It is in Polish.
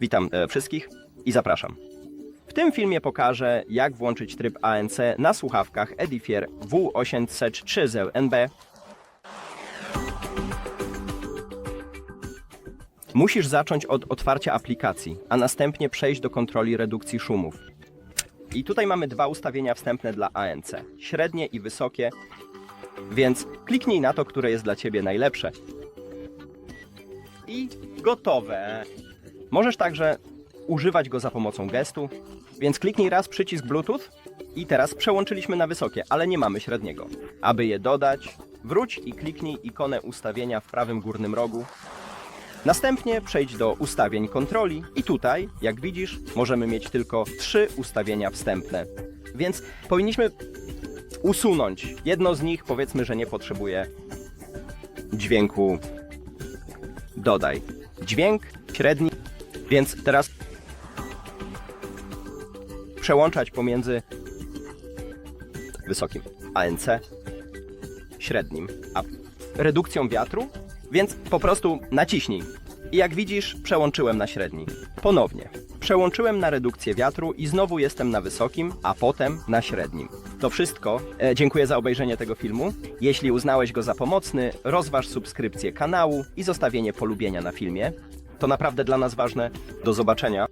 Witam e, wszystkich i zapraszam. W tym filmie pokażę, jak włączyć tryb ANC na słuchawkach Edifier W803 z NB. Musisz zacząć od otwarcia aplikacji, a następnie przejść do kontroli redukcji szumów. I tutaj mamy dwa ustawienia wstępne dla ANC: średnie i wysokie. Więc kliknij na to, które jest dla Ciebie najlepsze. I gotowe. Możesz także używać go za pomocą gestu, więc kliknij raz przycisk Bluetooth i teraz przełączyliśmy na wysokie, ale nie mamy średniego. Aby je dodać, wróć i kliknij ikonę ustawienia w prawym górnym rogu. Następnie przejdź do ustawień kontroli i tutaj, jak widzisz, możemy mieć tylko trzy ustawienia wstępne. Więc powinniśmy usunąć jedno z nich, powiedzmy, że nie potrzebuje dźwięku dodaj. Dźwięk średni, więc teraz przełączać pomiędzy wysokim ANC, średnim, a redukcją wiatru, więc po prostu naciśnij. I jak widzisz, przełączyłem na średni. Ponownie. Przełączyłem na redukcję wiatru i znowu jestem na wysokim, a potem na średnim. To wszystko. E, dziękuję za obejrzenie tego filmu. Jeśli uznałeś go za pomocny, rozważ subskrypcję kanału i zostawienie polubienia na filmie. To naprawdę dla nas ważne. Do zobaczenia.